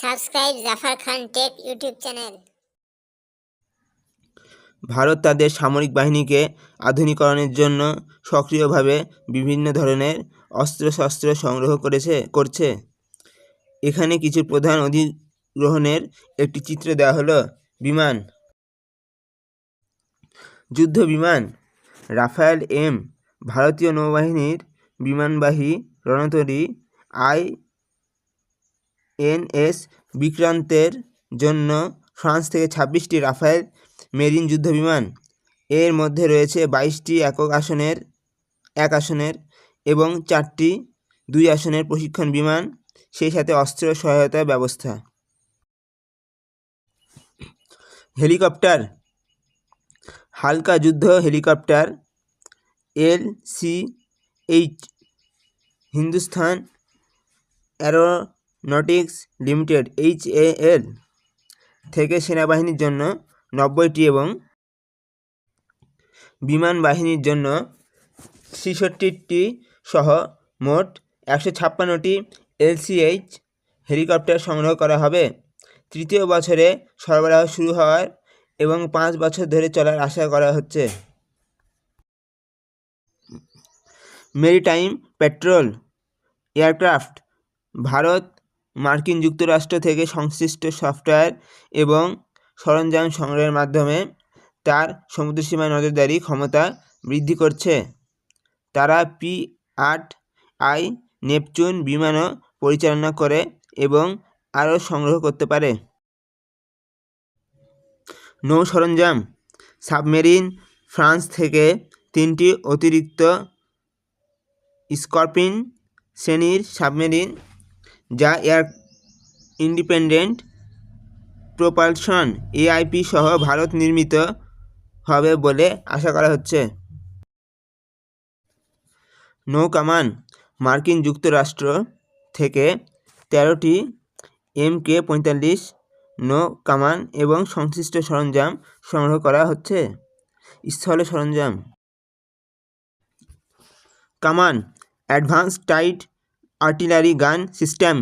Subscribe Zafar Khan tech YouTube channel. Bharat তাদের সামরিক বাহিনীকে আধুনিকরণের জন্য সক্রিয়ভাবে বিভিন্ন ধরনের অস্ত্রশস্ত্র সংগ্রহ করেছে, করছে। এখানে কিছু প্রধান অধিগ্রহণের একটি চিত্র দেওয়া হলো, বিমান। যুদ্ধ বিমান। রাফায়েল এম, ভারতীয় নৌবাহিনীর বিমানবাহী রণতরী আই এনএস বিক্রান্তের জন্য ফ্রান্স থেকে ছাব্বিশটি রাফায়েল মেরিন যুদ্ধবিমান এর মধ্যে রয়েছে বাইশটি একক আসনের, এক আসনের এবং চারটি দুই আসনের প্রশিক্ষণ বিমান, সেই সাথে অস্ত্র সহায়তা ব্যবস্থা। হেলিকপ্টার। হালকা যুদ্ধ helicopter L C H, Hindustan aeronautics limited H L থেকে সেনাবাহিনীর জন্য নব্বইটি এবং বিমান বাহিনীর জন্য ছেষট্টিটি সহ মোট একশো ছাপ্পান্নটি এলসিএইচ হেলিকপ্টার সংগ্রহ করা হবে। তৃতীয় বছরে সরবরাহ শুরু হওয়ার এবং পাঁচ বছর ধরে চলার আশা করা হচ্ছে। মেরিটাইম পেট্রোল এয়ারক্রাফট ভারত মার্কিন যুক্তরাষ্ট্র থেকে সংশ্লিষ্ট সফটওয়্যার এবং সরঞ্জাম সংগ্রহের মাধ্যমে তার সমুদ্রসীমায় নজরদারি ক্ষমতা বৃদ্ধি করছে। তারা পি আট আই নেপচুন বিমানও পরিচালনা করে এবং আরও সংগ্রহ করতে পারে। নৌ সরঞ্জাম, সাবমেরিন, ফ্রান্স থেকে তিনটি অতিরিক্ত স্করপিন শ্রেণির সাবমেরিন যা এয়ার ইন্ডিপেন্ডেন্ট প্রোপালশন এআইপি সহ ভারত নির্মিত হবে বলে আশা করা হচ্ছে। নৌকামান মার্কিন যুক্তরাষ্ট্র থেকে তেরোটি এম কে পঁয়তাল্লিশ নৌকামান এবং সংশ্লিষ্ট সরঞ্জাম সংগ্রহ করা হচ্ছে। স্থল সরঞ্জাম। কামান advance towed artillery gun system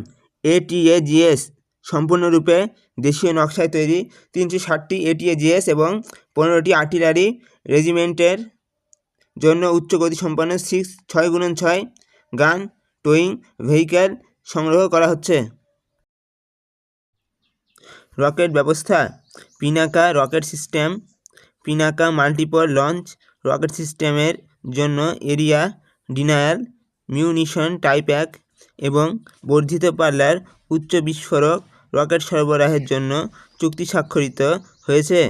ATAGS সম্পূর্ণরূপে দেশীয় নকশায় তৈরি। তিনশো ষাটটি এটিএজিএস এবং পনেরোটি আর্টিলারি রেজিমেন্টের জন্য উচ্চ গতিসম্পন্ন সিক্স, ছয় গুণন ছয় গান, টোয়িং ভেহিক্যাল সংগ্রহ করা হচ্ছে। রকেট ব্যবস্থা, Pinaka rocket system, Pinaka multiple launch rocket সিস্টেমের জন্য এরিয়া ডিনায়াল মিউনিশন টাইপ এক এবং বর্ধিত পাল্লার উচ্চ বিস্ফোরক রকেট সরবরাহের জন্য চুক্তি স্বাক্ষরিত হয়েছে।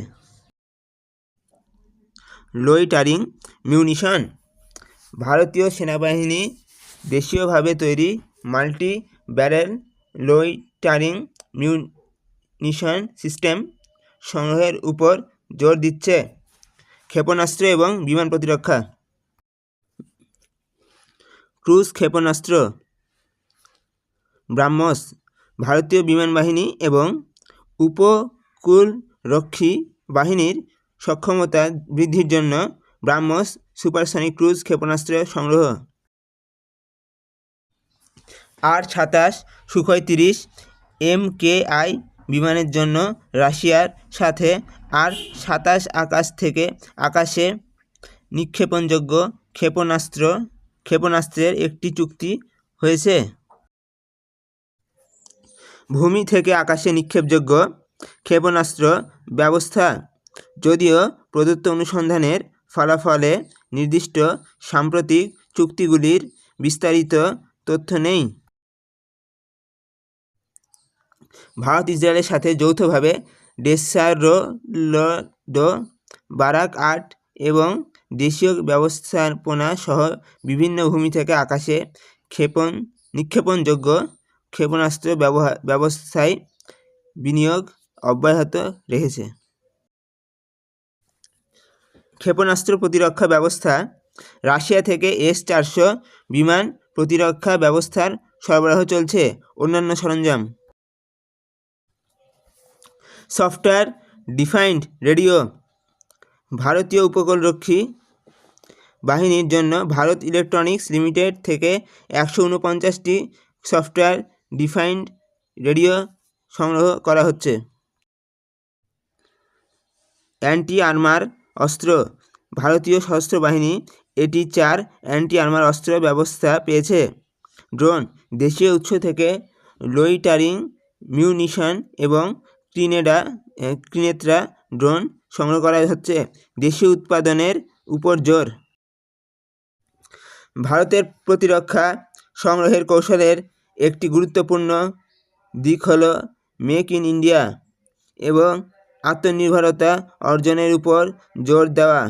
লোইটারিং মিউনিশন ভারতীয় সেনাবাহিনী দেশীয়ভাবে তৈরি multi barrel loitering munition system সংগ্রহের উপর জোর দিচ্ছে ক্ষেপণাস্ত্র এবং বিমান প্রতিরক্ষা। ক্রুজ ক্ষেপণাস্ত্র ব্রাহ্মস, ভারতীয় বিমান বাহিনী এবং উপকূলরক্ষী বাহিনীর সক্ষমতা বৃদ্ধির জন্য ব্রাহ্মস সুপারসনিক ক্রুজ ক্ষেপণাস্ত্র সংগ্রহ। আর সাতাশ সুখয় তিরিশ এম কে আই বিমানের জন্য রাশিয়ার সাথে আর সাতাশ আকাশ থেকে আকাশে নিক্ষেপণযোগ্য ক্ষেপণাস্ত্র, ক্ষেপণাস্ত্রের একটি চুক্তি হয়েছে। ভূমি থেকে আকাশে নিক্ষেপযোগ্য ক্ষেপণাস্ত্র ব্যবস্থা, যদিও প্রদত্ত অনুসন্ধানের ফলাফলে নির্দিষ্ট সাম্প্রতিক চুক্তিগুলির বিস্তারিত তথ্য নেই। ভারত ইসরায়েলের সাথে যৌথভাবে ডেসারোডো বারাক আট এবং দেশীয় ব্যবস্থাপনা সহ বিভিন্ন ভূমি থেকে আকাশে ক্ষেপণ, নিক্ষেপণযোগ্য ক্ষেপণাস্ত্র ব্যবহার ব্যবস্থায় বিনিয়োগ অব্যাহত রেখেছে। ক্ষেপণাস্ত্র প্রতিরক্ষা ব্যবস্থা, রাশিয়া থেকে এস চারশো বিমান প্রতিরক্ষা ব্যবস্থার সরবরাহ চলছে অন্যান্য সরঞ্জাম। সফটওয়্যার ডিফাইন্ড রেডিও, ভারতীয় উপকূলরক্ষী বাহিনীর জন্য ভারত ইলেকট্রনিক্স লিমিটেড থেকে একশো উনপঞ্চাশটি সফটওয়্যার ডিফাইন্ড রেডিও সংগ্রহ করা হচ্ছে। অ্যান্টি আর্মার অস্ত্র। ভারতীয় সশস্ত্র বাহিনী এটি চার অ্যান্টি আর্মার অস্ত্র ব্যবস্থা পেয়েছে। ড্রোন, দেশীয় উৎস থেকে লোইটারিং, মিউনিশন এবং ক্রিনেডা ক্রিনেত্রা ড্রোন সংগ্রহ করা হচ্ছে। দেশীয় উৎপাদনের উপর জোর। ভারতের প্রতিরক্ষা সংগ্রহের কৌশলের একটি গুরুত্বপূর্ণ দিক হল মেক ইন ইন্ডিয়া এবং আত্মনির্ভরতা অর্জনের উপর জোর দেওয়া।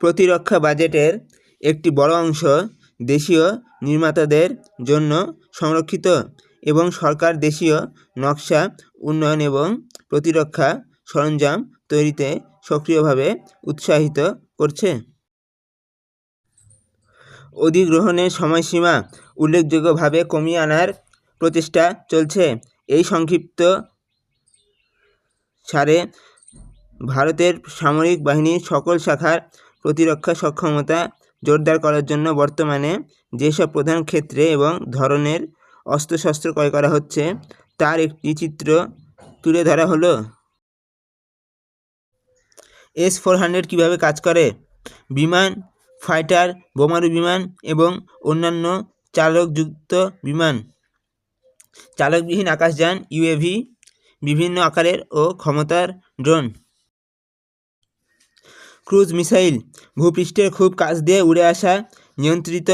প্রতিরক্ষা বাজেটের একটি বড় অংশ দেশীয় নির্মাতাদের জন্য সংরক্ষিত এবং সরকার দেশীয় নকশা উন্নয়ন এবং প্রতিরক্ষা সরঞ্জাম তৈরিতে সক্রিয়ভাবে উৎসাহিত করছে। অধিগ্রহণের সময়সীমা উল্লেখযোগ্যভাবে কমিয়ে আনার প্রচেষ্টা চলছে। এই সংক্ষিপ্ত সারে ভারতের সামরিক বাহিনীর সকল শাখার প্রতিরক্ষা সক্ষমতা জোরদার করার জন্য বর্তমানে যেসব প্রধান ক্ষেত্রে এবং ধরনের অস্ত্রশস্ত্র ক্রয় করা হচ্ছে, তার একটি চিত্র তুলে ধরা হলো। এস ফোর হান্ড্রেড কীভাবে কাজ করে? বিমান ফাইটার বোমারু বিমান এবং অন্যান্য চালকযুক্ত বিমান। চালকবিহীন আকাশযান, ইউএভি, বিভিন্ন আকারের ও ক্ষমতার ড্রোন। ক্রুজ মিসাইল, ভূপৃষ্ঠের খুব কাছ দিয়ে উড়ে আসা নিয়ন্ত্রিত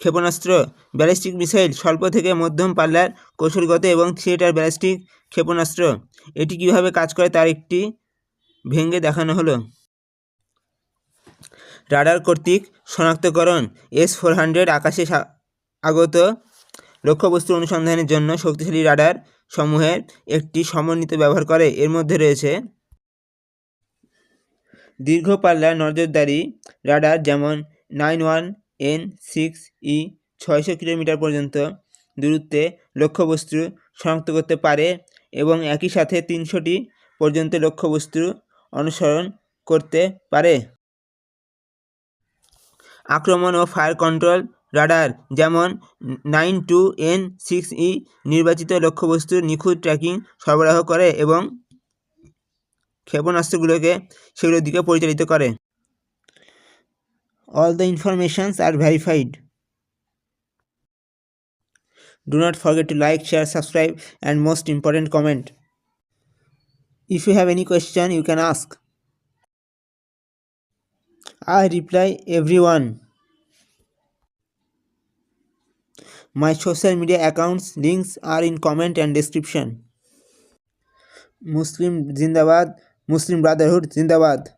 ক্ষেপণাস্ত্র, ব্যালিস্টিক মিসাইল, স্বল্প থেকে মধ্যম পাল্লার কৌশলগত এবং থিয়েটার ব্যালিস্টিক ক্ষেপণাস্ত্র। এটি কীভাবে কাজ করে তার একটি ভেঙে দেখানো হলো। রাডার কর্তৃক শনাক্তকরণ এস ফোর হান্ড্রেড আকাশে আগত লক্ষ্যবস্তু অনুসন্ধানের জন্য শক্তিশালী রাডার সমূহের একটি সমন্বিত ব্যবহার করে। এর মধ্যে রয়েছে দীর্ঘ পাল্লার নজরদারি রাডার যেমন nine one N six E ছয়শো কিলোমিটার পর্যন্ত দূরত্বে লক্ষ্যবস্তু শনাক্ত করতে পারে এবং একই সাথে তিনশোটি পর্যন্ত লক্ষ্যবস্তু অনুসরণ করতে পারে। আক্রমণ ও ফায়ার কন্ট্রোল রাডার যেমন nine two N six E নির্বাচিত লক্ষ্যবস্তুর নিখুঁত ট্র্যাকিং সরবরাহ করে এবং ক্ষেপণাস্ত্রগুলোকে সেগুলোর দিকে পরিচালিত করে all the informations are verified Do not forget to like, share, subscribe, and most important, comment. If you have any question, you can ask. I reply everyone. My social media accounts links are in comment and description. Muslim Zindabad, Muslim Brotherhood Zindabad.